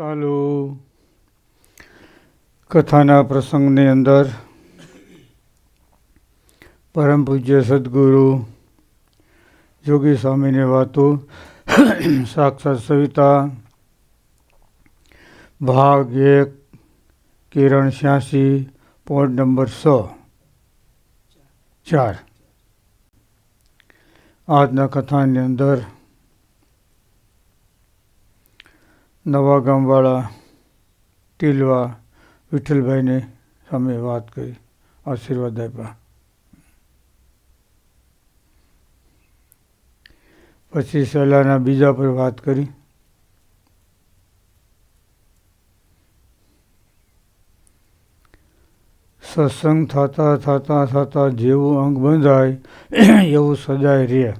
ચાલુ. કથાના પ્રસંગની અંદર પરમ પૂજ્ય સદગુરુ જોગી સ્વામીની વાતો, સાક્ષાત સવિતા, ભાગ એક, કિરણ છ્યાસી પોઈન્ટ નંબર સો. ચાર. આજના કથાની અંદર નવા ગામવાળા ટીલવા વિઠ્ઠલભાઈને સામે વાત કરી, આશીર્વાદ આપ્યા. પછી સલાહના બીજા પર વાત કરી. સત્સંગ થતા થતા થતા જેવું અંગ બંધાય, એવું સદાય રહે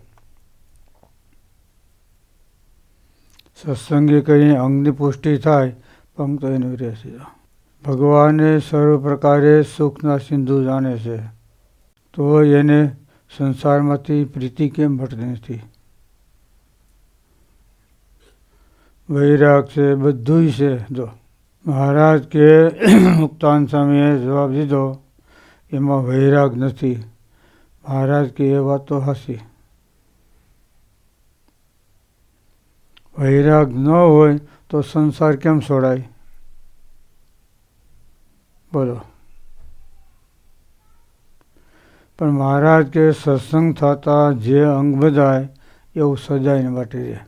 સત્સંગે કરીને અંગની પુષ્ટિ થાય પણ તો એનું રહેશે ભગવાને સર્વ પ્રકારે સુખના સિંધુ જાણે છે. તો એને સંસારમાંથી પ્રીતિ કેમ ભટતી નથી? વૈરાગ છે બધું છે. જો મહારાજ કે મુક્તાન સ્વામીએ જવાબ દીધો, એમાં વૈરાગ નથી. મહારાજ કે એ વાત તો હસી. વૈરાગ ન હોય તો સંસાર કેમ છોડાય? બોલો. પણ મહારાજ કે સત્સંગ થતા જે અંગ બધાય, એવું સજાઈને માટે રહે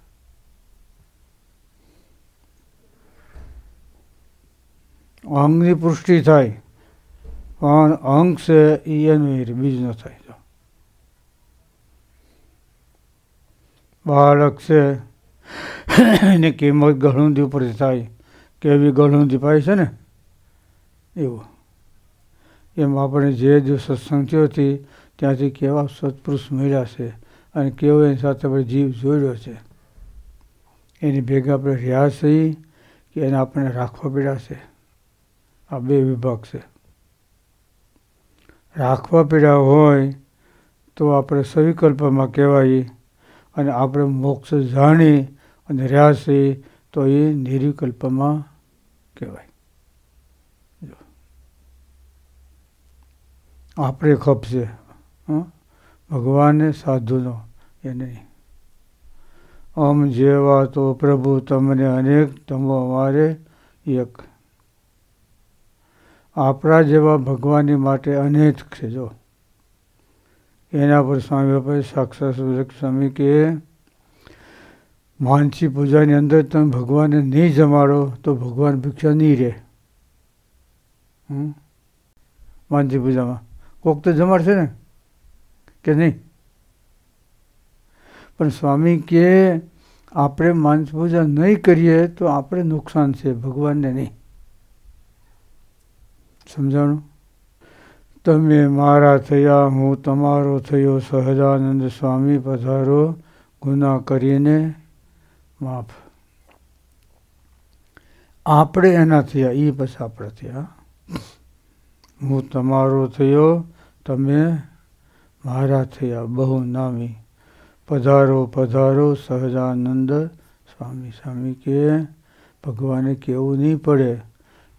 અંગની પુષ્ટિ થાય, પણ અંગ છે એ એનું બીજ ન થાય. બાળક છે એની કિંમત ગળુંદી ઉપરથી થાય. કેવી ગળુંદી પાય છે ને? એવું. એમ આપણે જે દિવસ સત્સંગ થયો ત્યાંથી કેવા સત્પુરુષ મળ્યા છે અને કેવો એની સાથે આપણે જીવ જોડ્યો છે. એની ભેગા આપણે રહ્યા છીએ કે એને આપણે રાખવા પડ્યા છે. આ બે વિભાગ છે. રાખવા પડ્યા હોય તો આપણે સવિકલ્પમાં કહેવાય અને આપણે મોક્ષ જાણી અને રહ્યા છે, તો એ નિર્વિકલ્પમાં કહેવાય. આપણે ખપશે ભગવાને સાધુનો એ નહીં. આમ જેવા તો પ્રભુ તમને અનેક તમો અમારે એક. આપણા જેવા ભગવાનની માટે અનેક છે, જો. એના પર સ્વામી સાક્ષાત સ્વામી કે માનસી પૂજાની અંદર તમે ભગવાનને નહીં જમાડો તો ભગવાન ભિક્ષા નહીં રહે. માનસી પૂજામાં. કોક તો જમાડશે ને? કે નહીં? પણ સ્વામી કે આપણે માનસી પૂજા નહીં કરીએ તો આપણે નુકસાન છે, ભગવાનને નહીં. સમજાણું? તમે મારા થયા, હું તમારો થયો, સહજાનંદ સ્વામી પધારો, ગુના કરીને માફ. આપણે એના થયા એ પછી આપણે થયા હું તમારો થયો, તમે મારા થયા બહુ નામી પધારો પધારો, સહજાનંદ સ્વામી સ્વામી કે ભગવાને કેવું નહીં પડે,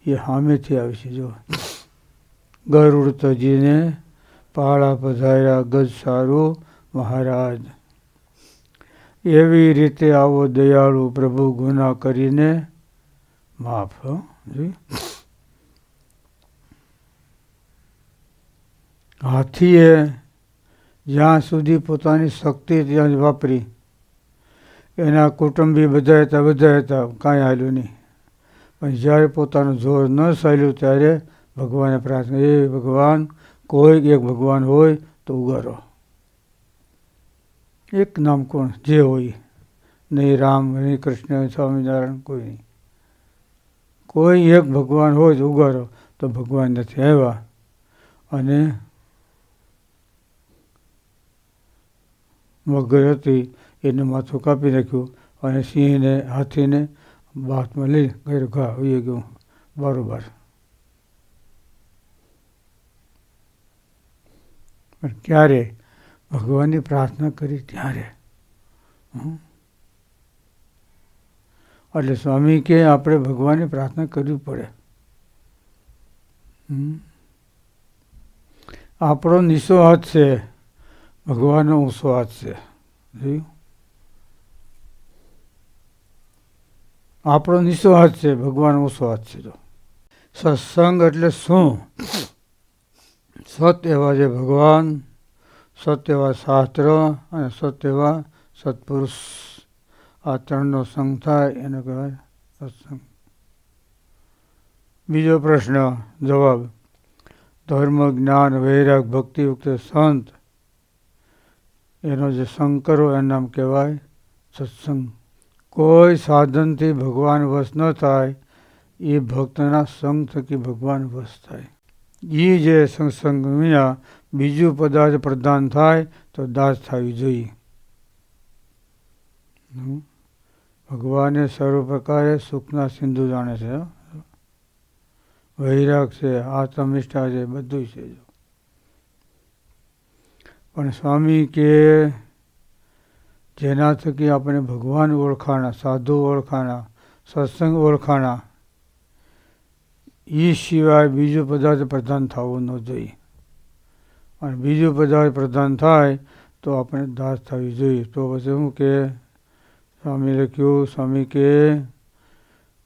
એ સામેથી આવે છે જો ગરુડ તજીને પાળા પધાર્યા, ગજ સારું, મહારાજ. એવી રીતે આવો દયાળુ પ્રભુ ગુના કરીને, માફ હાથીએ જ્યાં સુધી પોતાની શક્તિ ત્યાં જ વાપરી, એના કુટુંબી બધા હતા બધા હતા, કાંઈ હાલ્યું નહીં. પણ જ્યારે પોતાનું જોર ન સહેલું ત્યારે ભગવાને પ્રાર્થના એ ભગવાન, કોઈ એક ભગવાન હોય તો ઉગારો. એક નામ કોણ? જે હોય. નહીં, રામ, નહીં, કૃષ્ણ સ્વામિનારાયણ, કોઈ નહીં. કોઈ એક ભગવાન હોય તો ઉગારો, તો ભગવાન નથી આવ્યા. અને મગર હતી, એને માથું કાપી નાખ્યું અને સિંહને હાથીને બાથમાં લઈ ગયો, ઘા આવી ગયું, બરોબર. પણ ક્યારે ભગવાનની પ્રાર્થના કરી ત્યારે. એટલે સ્વામી કે આપણે ભગવાનની પ્રાર્થના કરવી પડે. આપણો નીચો હાથ છે, ભગવાનનો ઊંસો હાથ છે. જોયું? આપણો નીચો હાથ છે ભગવાન ઊંસો હાથ છે, જો. સત્સંગ એટલે શું? સત એવા જે ભગવાન સત એવા શાસ્ત્ર અને સત એવા સત્પુરુષ. આ ત્રણનો સંઘ થાય એને કહેવાય સત્સંગ. બીજો પ્રશ્ન, જવાબ. ધર્મ, જ્ઞાન, વૈરાગ ભક્તિયુક્ત સંત. એનો જે સંગ કરો એનું નામ કહેવાય સત્સંગ. કોઈ સાધનથી ભગવાન વશ ન થાય, એ ભક્તના સંગ થકી ભગવાન વશ થાય. એ જે સત્સંગ વિના બીજું પદાર્થ પ્રદાન થાય તો દાસ થવી જોઈએ. ભગવાને સર્વ પ્રકારે સુખના સિંધુ જાણે છે વૈરાગ છે, આત્મનિષ્ઠા છે બધું છે. પણ સ્વામી કે જેના થકી આપણે ભગવાન ઓળખાણા, સાધુ ઓળખાણા, સત્સંગ ઓળખાણા એ સિવાય બીજું પદાર્થ પ્રધાન થવું ન જોઈએ અને બીજું પદાર્થ પ્રધાન થાય, તો આપણે દાસ થવી જોઈએ. તો પછી શું કે, સ્વામી લખ્યું, સ્વામી કે,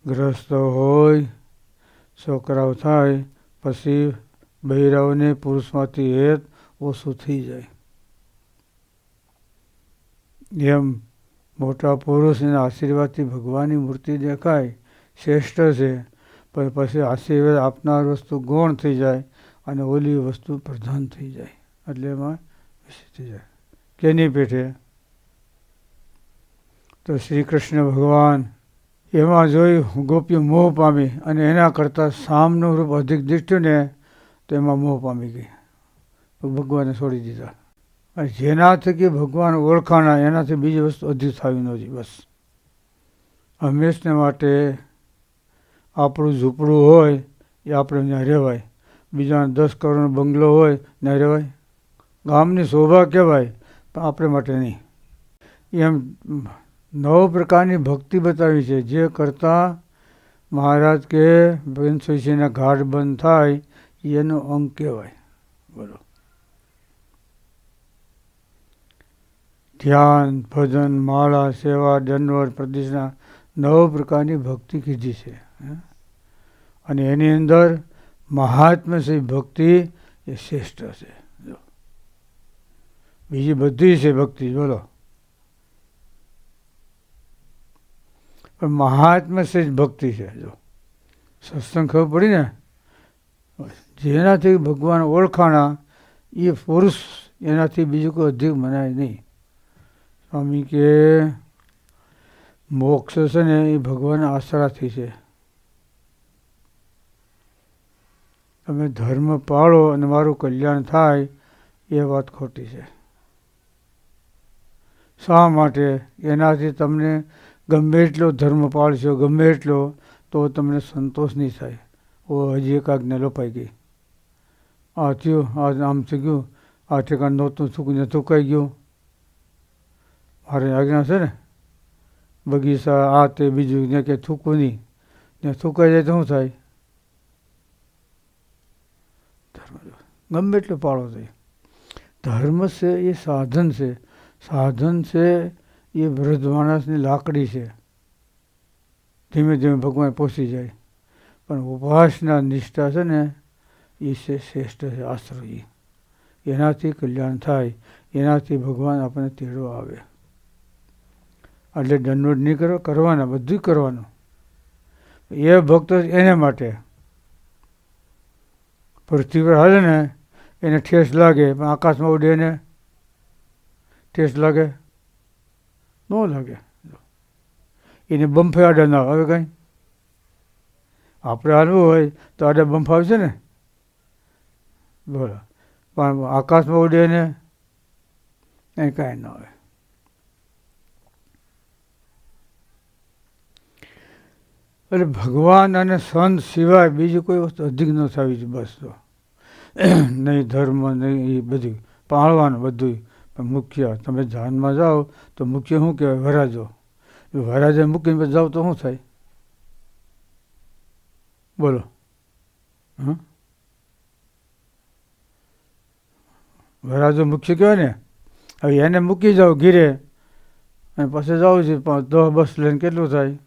ગ્રસ્ત હોય, છોકરાઓ થાય, પછી બહેરાઓને પુરુષમાંથી હેત ઓછું થઈ જાય. એમ મોટા પુરુષના આશીર્વાદથી ભગવાનની મૂર્તિ દેખાય, શ્રેષ્ઠ છે, પણ પછી આશીર્વાદ આપનાર વસ્તુ ગૌણ થઈ જાય અને ઓલી વસ્તુ પ્રધાન થઈ જાય. એટલે એમાં વિશે થઈ જાય. કેની પેઠે? તો શ્રી કૃષ્ણ ભગવાન એમાં જોઈ ગોપીઓ મોહ પામી અને એના કરતાં સામનું રૂપ અધિક દીઠ્યું ને તો એમાં મોહ પામી ગઈ. ભગવાને છોડી દીધા. અને જેના થકી ભગવાન ઓળખાણા, એનાથી બીજી વસ્તુ અધિક થવી નહોતી બસ. હંમેશને માટે આપણું ઝૂંપડું હોય એ આપણે ત્યાં રહેવાય. બીજાને દસ કરોડનો બંગલો હોય, ને રહેવાય ગામની શોભા કહેવાય, પણ આપણે માટે નહીં. એમ નવ પ્રકારની ભક્તિ બતાવી છે. જે કરતાં મહારાજ કે પંચોશીના ઘાટ બંધ થાય, એનો અંગ કહેવાય. બોલો. ધ્યાન, ભજન, માળા, સેવા દંડવર પ્રદેશના નવ પ્રકારની ભક્તિ કીધી છે? અને એની અંદર મહાત્મ્ય છે ભક્તિ એ શ્રેષ્ઠ છે. બીજી બધી છે ભક્તિ, બોલો. પણ મહાત્મ્ય છે જ ભક્તિ છે, જો. સત્સંગ ખબર પડી ને? જેનાથી ભગવાન ઓળખાણા, એ પુરુષ એનાથી બીજું કોઈ અધિક મનાય નહીં. સ્વામી કે મોક્ષ છે ને એ ભગવાન આશરાથી છે. તમે ધર્મ પાળો અને મારું કલ્યાણ થાય, એ વાત ખોટી છે. શા માટે? એનાથી તમને ગમે એટલો ધર્મ પાળશો, ગમે એટલો, તો તમને સંતોષ નહીં થાય. ઓ હજી એક આજ્ઞા લોપાઈ ગઈ. આ થયું આ આમ થઈ ગયું, આ ઠેકાણ નહોતું થૂકને થૂકાઈ ગયું? મારે આજ્ઞા છે ને? બગીચા, આ તે બીજું ને કે થૂકવું નહીં. ને થૂકાઈ જાય તો શું થાય? ગમે એટલો પાળો થાય ધર્મ છે એ સાધન છે. સાધન છે એ વૃદ્ધ માણસની લાકડી છે. ધીમે ધીમે ભગવાન પહોંચી જાય. પણ ઉપાસના નિષ્ઠા છે ને, એ છે શ્રેષ્ઠ છે, આશ્રય. એનાથી કલ્યાણ થાય. એનાથી ભગવાન આપણને તેડો આવે. એટલે દંડોડ નહીં કરો, કરવાના બધું કરવાનું. એ ભક્ત એને માટે. પૃથ્વી પર હાલે ને એને ઠેસ લાગે પણ આકાશમાં ઉડે ને ઠેસ લાગે, ન લાગે. એને બમ્ફે આડા ના આવે કાંઈ. આપણે હાલવું હોય તો આડા બંફ આવશે ને? બોલો. પણ આકાશમાં ઉડે ને એ કાંઈ ના આવે. એટલે ભગવાન અને સંત સિવાય બીજી કોઈ વસ્તુ અધિક ન થવી જોઈએ, બસ તો. નહીં ધર્મ, નહીં એ બધું પાળવાનું બધું પણ મુખ્ય, તમે ધ્યાનમાં જાઓ તો મુખ્ય શું કહેવાય? વરાજો. વરાજે મૂકીને જાઓ તો શું થાય? બોલો. હ? વરાજો મુખ્ય કહેવાય ને? હવે એને મૂકી જાઓ ઘીરે અને પછી જાવ છે દસ, બસ લઈને કેટલું થાય?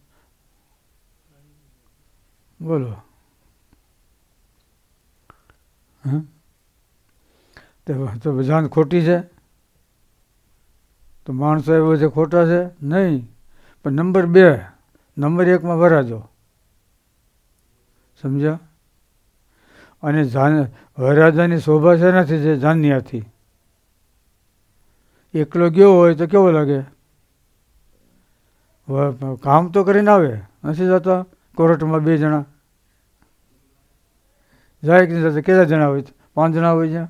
બોલો. તો બધાને ખોટી છે. તો માણસો એવો છે ખોટા છે? નહીં. પણ નંબર બે, નંબર એકમાં વરાજો. સમજ્યા? અને જાન, વરાજાની શોભા છે નથી છે? જાન્યાથી. એકલો ગયો હોય તો કેવો લાગે? કામ તો કરીને આવે. નથી જતા? કોર્ટમાં બે જણા. જાય સાથે કેટલા જણા હોય પાંચ જણા હોય છે?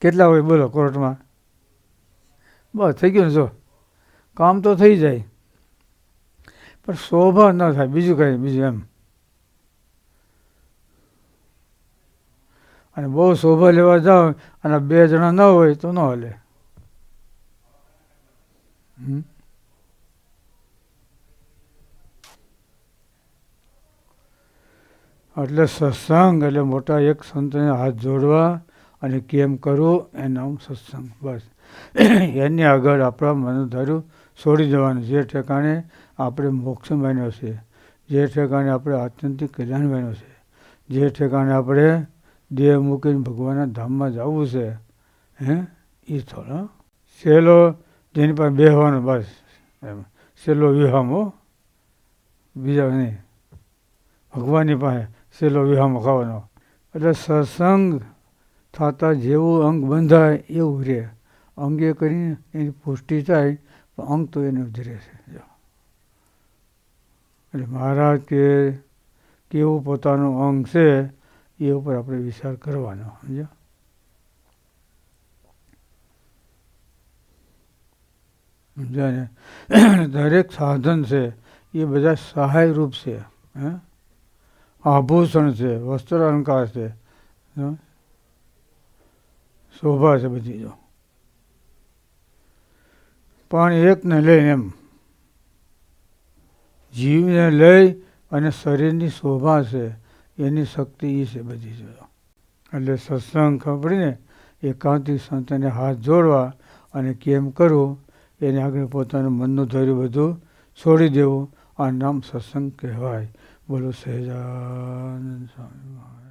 કેટલા હોય બોલો કોર્ટમાં? બસ, થઈ ગયું ને જો. કામ તો થઈ જાય. પણ શોભા ન થાય. બીજું કંઈ, બીજું એમ. અને બહુ શોભા લેવા જાઓ અને બે જણા ન હોય તો ન હાલે. હમ? એટલે સત્સંગ એટલે મોટા એક સંતને હાથ જોડવા અને કેમ કરવું એનું નામ સત્સંગ. બસ. એની આગળ આપણા મનોધારું છોડી દેવાનું. જે ઠેકાણે આપણે મોક્ષ બન્યો છે, જે ઠેકાણે આપણે આત્યંતિક કલ્યાણ બન્યો છે, જે ઠેકાણે આપણે દેહ મૂકીને ભગવાનના ધામમાં જવું છે, હે? એ થોડો. સહેલો જેની પાસે બેહવાનો, બસ. એમ. સહેલો વિહામો બીજા નહીં. ભગવાનની પાસે સહેલો વિહામો ખાવાનો. એટલે સત્સંગ થતાં જેવું અંગ બંધાય એવું રહે. અંગે કરીને એની પુષ્ટિ થાય, પણ અંગ તો એને જ રહેશે જો. એટલે મહારાજ કે કેવું પોતાનું અંગ છે, એ ઉપર આપણે વિચાર કરવાનો. સમજ્યા સમજાય ને દરેક સાધન છે, એ બધા સહાય રૂપ છે. હે? આભૂષણ છે વસ્ત્ર અલંકાર છે શોભા છે બધી જો પણ એકને લઈ એમ જીવને લઈ અને શરીરની શોભા છે એની શક્તિ એ છે બધી જો એટલે સત્સંગ ખબરીને એકાંતિક સંતને હાથ જોડવા અને કેમ કરવું એને આગળ પોતાનું મનનું ધૈર્ય બધું છોડી દેવું આ નામ સત્સંગ કહેવાય બોલો સહેજાનંદ સ્વામી મહારાજ